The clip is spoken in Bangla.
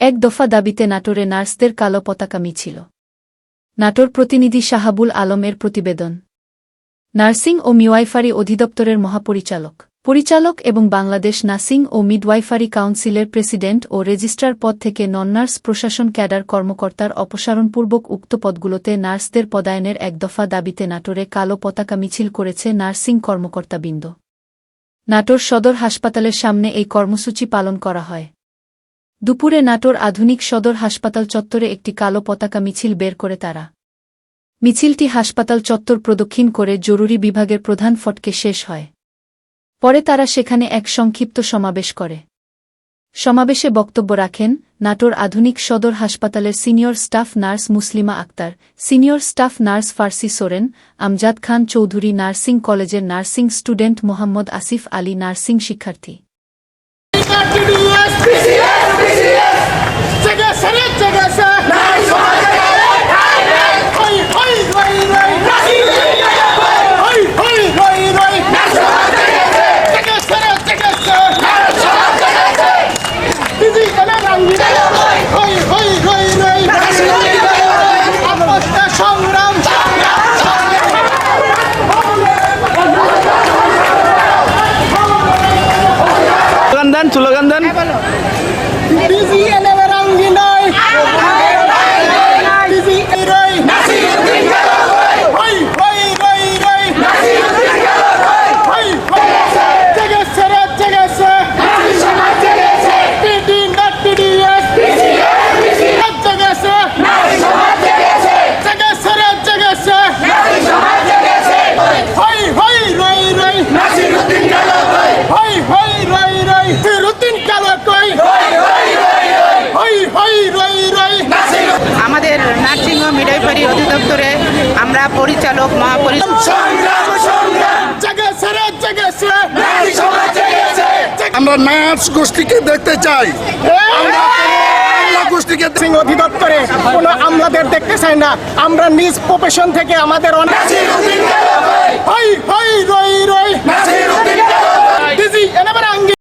এক দফা দাবিতে নাটোরে নার্সদের কালো পতাকা মিছিল। নাটোর প্রতিনিধি শাহাবুল আলমের প্রতিবেদন। নার্সিং ও মিওয়াইফারি অধিদপ্তরের মহাপরিচালক। পরিচালক এবং বাংলাদেশ নার্সিং ও মিডওয়াইফারি কাউন্সিলের প্রেসিডেন্ট ও রেজিস্ট্রার পদ থেকে নন-নার্স প্রশাসন ক্যাডার কর্মকর্তার অপসারণপূর্বক উক্ত পদগুলোতে নার্সদের পদায়নের এক দফা দাবিতে নাটোরে কালো পতাকা মিছিল করেছে নার্সিং কর্মকর্তাবৃন্দ। নাটোর সদর হাসপাতালের সামনে এই কর্মসূচি পালন করা হয়। দুপুরে নাটোর আধুনিক সদর হাসপাতাল চত্বরে একটি কালো পতাকা মিছিল বের করে তারা। মিছিলটি হাসপাতাল চত্বর প্রদক্ষিণ করে জরুরি বিভাগের প্রধান ফটকে শেষ হয়। পরে তারা সেখানে এক সংক্ষিপ্ত সমাবেশ করে। সমাবেশে বক্তব্য রাখেন নাটোর আধুনিক সদর হাসপাতালের senior staff nurse Muslima Akter, senior staff nurse Farsi Soren, Amjad Khan Chowdhury nursing কলেজের nursing student Mohammad Asif Ali nursing শিক্ষার্থী। দেন স্লোগান দেন। অধিদপ্তরে আমরা পরিচালক মহাপরিচালক আমরা নাচ গোষ্ঠীকে দেখতে চাই। আমরা গোষ্ঠীকে সিং অধিদপ্তরে কোনো আমলাদের দেখতে চাই না। আমরা নিজ প্রফেশন থেকে আমাদের অনেক